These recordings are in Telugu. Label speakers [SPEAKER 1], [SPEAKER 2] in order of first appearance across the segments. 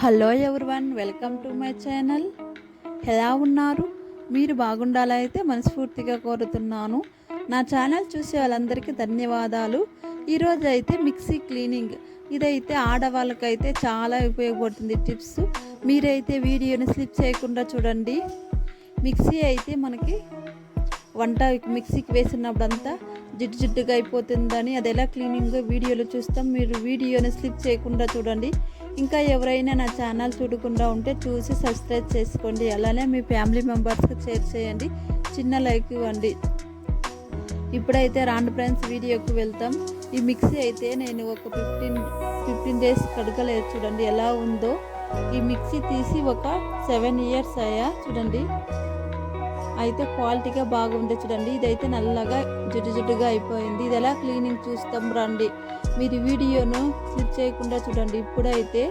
[SPEAKER 1] Hello everyone welcome to my channel. ఎలా ఉన్నారు? మీరు బాగుండాలైతే మనస్ఫూర్తిగా కోరుతున్నాను. నా ఛానల్ చూసే వాళ్ళందరికీ ధన్యవాదాలు. ఈరోజు అయితే మిక్సీ క్లీనింగ్. ఇదైతే ఆడవాళ్ళకైతే చాలా ఉపయోగపడుతుంది టిప్స్. మీరైతే వీడియోని స్లిప్ చేయకుండా చూడండి. మిక్సీ అయితే మనకి వంట మిక్సీకి వేసినప్పుడంతా జిడ్డు జిడ్డుగా అయిపోతుందని అది ఎలా క్లీనింగ్ వీడియోలో చూస్తాం. మీరు వీడియోని స్లిప్ చేయకుండా చూడండి. ఇంకా ఎవరైనా నా ఛానల్ చూడకుండా ఉంటే చూసి సబ్స్క్రైబ్ చేసుకోండి. అలానే మీ ఫ్యామిలీ మెంబర్స్కి షేర్ చేయండి. చిన్న లైక్ ఇవ్వండి. ఇప్పుడైతే రాండ్ ఫ్రెండ్స్ వీడియోకి వెళ్తాం. ఈ మిక్సీ అయితే నేను ఒక ఫిఫ్టీన్ ఫిఫ్టీన్ డేస్ కడగలేదు. చూడండి ఎలా ఉందో. ఈ మిక్సీ తీసి ఒక సెవెన్ ఇయర్స్ అయ్యా. చూడండి. అయితే క్వాలిటీగా బాగుంది చూడండి. ఇదైతే నల్లగా జుట్టు జిడ్డుగా అయిపోయింది. ఇది ఎలా క్లీనింగ్ చూస్తాం రండి. మీరు వీడియోను స్లిప్ చేయకుండా చూడండి. ఇప్పుడైతే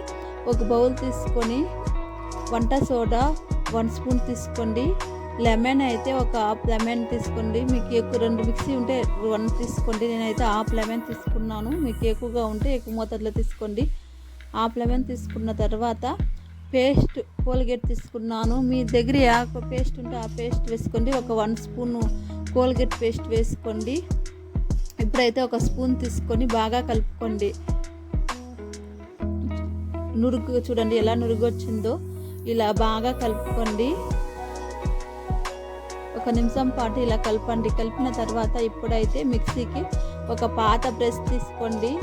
[SPEAKER 1] ఒక బౌల్ తీసుకొని వంట సోడా వన్ స్పూన్ తీసుకోండి. లెమన్ అయితే ఒక హాఫ్ లెమన్ తీసుకోండి. మీకు ఎక్కువ రెండు మిక్సీ ఉంటే వన్ తీసుకోండి. నేనైతే హాఫ్ లెమన్ తీసుకున్నాను. మీకు ఎక్కువగా ఉంటే ఎక్కువ మోతాదులో తీసుకోండి. హాఫ్ లెమన్ తీసుకున్న తర్వాత పేస్ట్ కోల్గేట్ తీసుకున్నాను. మీ దగ్గర యాక పేస్ట్ ఉంటే ఆ పేస్ట్ వేసుకోండి. ఒక వన్ స్పూన్ కోల్గేట్ పేస్ట్ వేసుకోండి. ఇప్పుడైతే ఒక స్పూన్ తీసుకొని బాగా కలుపుకోండి. నురుగు చూడండి ఎలా నురుగు వచ్చిందో ఇలా బాగా కలుపుకోండి. ఒక నిమిషం పాటు ఇలా కలపండి. కలిపిన తర్వాత ఇప్పుడైతే మిక్సీకి ఒక పాత బ్రష్ తీసుకోండి.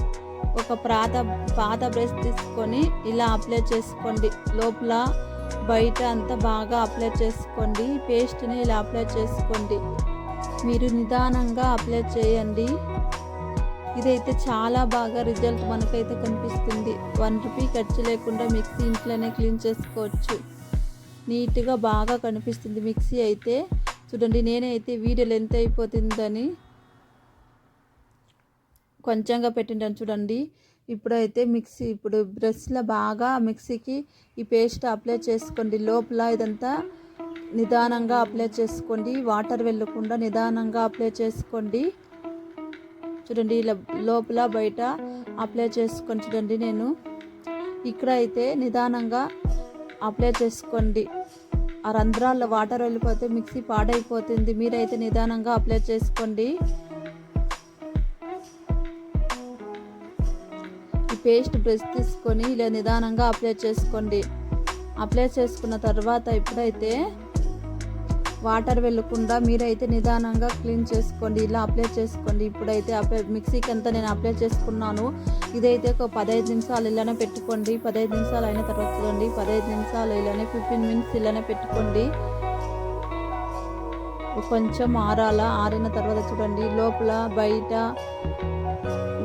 [SPEAKER 1] ఒక పాత పాత బ్రష్ తీసుకొని ఇలా అప్లై చేసుకోండి. లోపల బయట అంతా బాగా అప్లై చేసుకోండి. పేస్ట్ని ఇలా అప్లై చేసుకోండి. మీరు నిదానంగా అప్లై చేయండి. ఇదైతే చాలా బాగా రిజల్ట్ మనకైతే కనిపిస్తుంది. వన్ రూపీ ఖర్చు లేకుండా మిక్సీ ఇంట్లోనే క్లీన్ చేసుకోవచ్చు. నీట్గా బాగా కనిపిస్తుంది మిక్సీ అయితే. చూడండి నేనైతే వీడియో లెంత్ అయిపోతుందని కొంచెంగా పెట్టింటాను చూడండి. ఇప్పుడైతే మిక్సీ ఇప్పుడు బ్రష్లో బాగా మిక్సీకి ఈ పేస్ట్ అప్లై చేసుకోండి. లోపల ఇదంతా నిదానంగా అప్లై చేసుకోండి. వాటర్ వెళ్ళకుండా నిదానంగా అప్లై చేసుకోండి. చూడండి ఇలా లోపల బయట అప్లై చేసుకొని చూడండి నేను. ఇక్కడ అయితే నిదానంగా అప్లై చేసుకోండి. ఆ రంధ్రాల్లో వాటర్ వెళ్ళిపోతే మిక్సీ పాడైపోతుంది. మీరైతే నిదానంగా అప్లై చేసుకోండి. పేస్ట్ బ్రష్ తీసుకొని ఇలా నిదానంగా అప్లై చేసుకోండి. అప్లై చేసుకున్న తర్వాత ఇప్పుడైతే వాటర్ వెళ్ళకుండా మీరైతే నిదానంగా క్లీన్ చేసుకోండి ఇలా అప్లై చేసుకోండి. ఇప్పుడైతే అప్లై మిక్సీకి అంతా నేను అప్లై చేసుకున్నాను. ఇదైతే ఒక పదహైదు నిమిషాలు ఇలానే పెట్టుకోండి. పదహైదు నిమిషాలు అయిన తర్వాత చూడండి. పదహైదు నిమిషాలు ఇలానే ఫిఫ్టీన్ మినిట్స్ ఇలానే పెట్టుకోండి. కొంచెం ఆరాల ఆరిన తర్వాత చూడండి లోపల బయట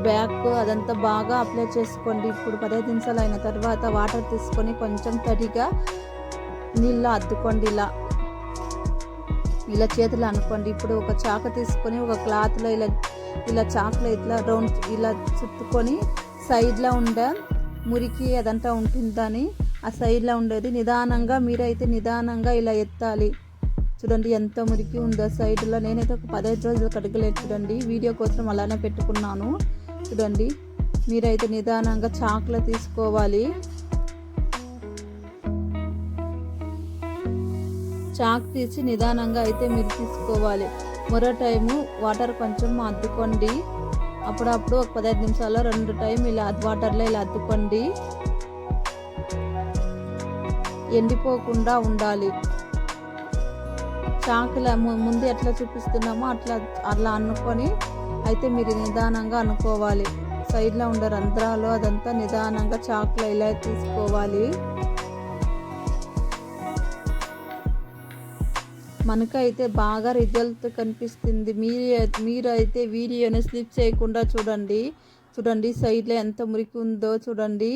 [SPEAKER 1] బ్యాక్ అదంతా బాగా అప్లై చేసుకోండి. ఇప్పుడు పదహైదు నిమిషాలు అయిన తర్వాత వాటర్ తీసుకొని కొంచెం తడిగా నీళ్ళు అద్దుకోండి ఇలా. ఇలా చేతులు అనుకోండి. ఇప్పుడు ఒక చాక తీసుకొని ఒక క్లాత్లో ఇలా ఇలా చాకులో ఇట్లా రౌండ్ ఇలా చుట్టుకొని సైడ్లో ఉండ మురికి అదంతా ఉంటుందని ఆ సైడ్లో ఉండేది. నిదానంగా మీరైతే నిదానంగా ఇలా ఎత్తాలి. చూడండి ఎంత మురికి ఉందో సైడ్లో. నేనైతే ఒక పదహైదు రోజులు కడగలేదు చూడండి. వీడియో కోసం అలానే పెట్టుకున్నాను. చూడండి మీరైతే నిదానంగా చాకులో తీసుకోవాలి. చాక్ తీసి నిదానంగా అయితే మీరు తీసుకోవాలి. మరో టైము వాటర్ కొంచెం అద్దుకోండి. అప్పుడప్పుడు ఒక పదహైదు నిమిషాల్లో రెండు టైం ఇలా వాటర్లో ఇలా అద్దుకోండి. ఎండిపోకుండా ఉండాలి. చాకుల ముందు ఎట్లా చూపిస్తున్నామో అట్లా అట్లా అనుకొని అయితే మీరు నిదానంగా అనుకోవాలి. సైడ్లో ఉండే రంధ్రాలు అదంతా నిదానంగా చాకులో ఇలా తీసుకోవాలి. మనకైతే బాగా రిజల్ట్ కనిపిస్తుంది. మీరు మీరు అయితే వీడియోని స్లిప్ చేయకుండా చూడండి. చూడండి సైడ్లో ఎంత మురికి ఉందో చూడండి.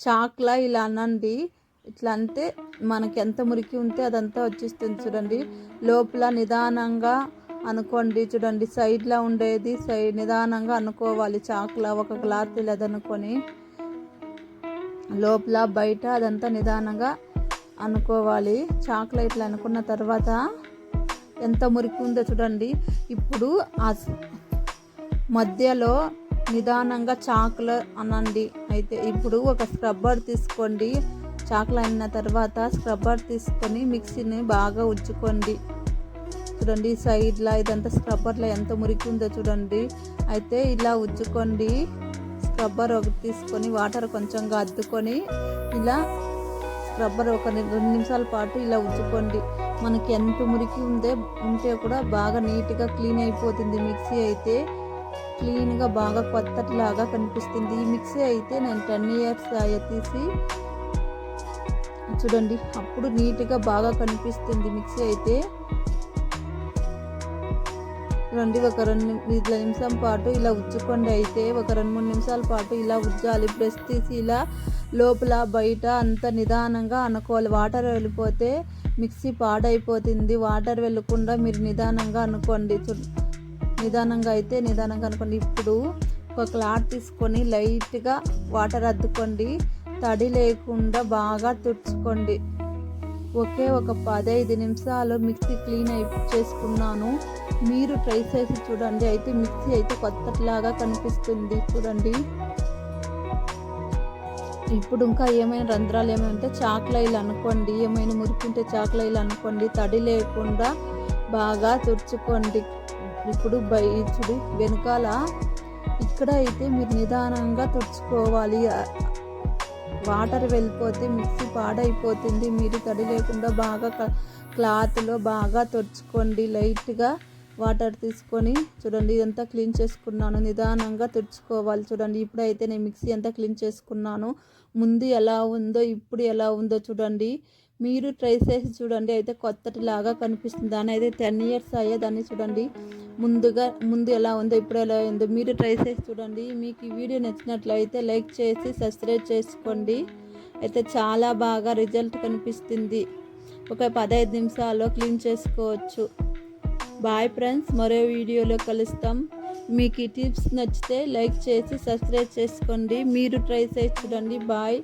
[SPEAKER 1] చాక్లా ఇలా అనండి. ఇట్లా అంటే మనకి ఎంత మురికి ఉంటే అదంతా వచ్చేస్తుంది చూడండి. లోపల నిదానంగా అనుకోండి చూడండి. సైడ్లో ఉండేది సైడ్ నిదానంగా అనుకోవాలి చాక్లా ఒక క్లాత్ లేదనుకొని. లోపల బయట అదంతా నిదానంగా అనుకోవాలి. చాక్లెట్లు అనుకున్న తర్వాత ఎంత మురికి ఉందో చూడండి. ఇప్పుడు ఆ మధ్యలో నిదానంగా చాకులు అనండి. అయితే ఇప్పుడు ఒక స్క్రబ్బర్ తీసుకోండి. చాకులు అయిన తర్వాత స్క్రబ్బర్ తీసుకొని మిక్సీని బాగా ఉజ్జుకోండి చూడండి సైడ్లో ఇదంతా స్క్రబ్బర్లో ఎంత మురికి ఉందో చూడండి. అయితే ఇలా ఉజ్జుకోండి స్క్రబ్బర్ ఒకటి తీసుకొని వాటర్ కొంచెంగా అద్దుకొని ఇలా స్క్రబ్బర్ ఒక రెండు నిమిషాల పాటు ఇలా ఉజ్జుకోండి మనకి ఎంత మురికి ఉందే ఉంటే కూడా బాగా నీట్గా క్లీన్ అయిపోతుంది మిక్సీ అయితే. క్లీన్గా బాగా కొత్తట్లాగా కనిపిస్తుంది. ఈ మిక్సీ అయితే నేను టెన్ ఇయర్స్ తీసి చూడండి అప్పుడు నీట్గా బాగా కనిపిస్తుంది మిక్సీ అయితే. రండి ఒక రెండు ఐదు నిమిషం పాటు ఇలా ఉజ్జుకోండి అయితే ఒక రెండు మూడు నిమిషాల పాటు ఇలా ఉజ్జాలి. బ్రష్ తీసి ఇలా లోపల బయట అంత నిదానంగా అనుకోవాలి. వాటర్ వెళ్ళిపోతే మిక్సీ పాడైపోతుంది. వాటర్ వెళ్ళకుండా మీరు నిదానంగా అనుకోండి. చూ నిదానంగా అయితే నిదానంగా అనుకోండి. ఇప్పుడు ఒక క్లాత్ తీసుకొని లైట్గా వాటర్ అద్దుకోండి. తడి లేకుండా బాగా తుడుచుకోండి. ఒకే ఒక పదహైదు నిమిషాలు మిక్సీ క్లీన్ అయి చేసుకున్నాను. మీరు ట్రై చేసి చూడండి. అయితే మిక్సీ అయితే కొత్తలాగా కనిపిస్తుంది. చూడండి. ఇప్పుడు ఇంకా ఏమైనా రంధ్రాలు ఏమైనా ఉంటే చాక్లైలు అనుకోండి. ఏమైనా మురికింటే చాక్లైలు అనుకోండి. తడి లేకుండా బాగా తుడుచుకోండి. ఇప్పుడు బై చూడు వెనకాల ఇక్కడ అయితే మీరు నిదానంగా తుడుచుకోవాలి. వాటర్ వెళ్ళిపోతే మిక్సీ పాడైపోతుంది. మీరు తడి లేకుండా బాగా క్లాత్లో బాగా తుడుచుకోండి. లైట్గా వాటర్ తీసుకొని చూడండి. ఇదంతా క్లీన్ చేసుకున్నాను. నిదానంగా తుడుచుకోవాలి. చూడండి. ఇప్పుడైతే నేను మిక్సీ అంతా క్లీన్ చేసుకున్నాను. ముందు ఎలా ఉందో ఇప్పుడు ఎలా ఉందో చూడండి. మీరు ట్రై చేసి చూడండి. అయితే కొత్తటిలాగా కనిపిస్తుంది. దాని అయితే టెన్ ఇయర్స్ అయ్యే దాన్ని చూడండి. ముందుగా ముందు ఎలా ఉందో ఇప్పుడు ఎలా ఉందో మీరు ట్రై చేసి చూడండి. మీకు ఈ వీడియో నచ్చినట్లయితే లైక్ చేసి సబ్స్క్రైబ్ చేసుకోండి. అయితే చాలా బాగా రిజల్ట్ కనిపిస్తుంది. ఒక పదహైదు నిమిషాల్లో క్లీన్ చేసుకోవచ్చు. బాయ్ ఫ్రెండ్స్ మరో వీడియోలో కలుస్తాం. మీకు ఈ టిప్స్ నచ్చితే లైక్ చేసి సబ్స్క్రైబ్ చేసుకోండి. మీరు ట్రై చేసి చూడండి. బాయ్.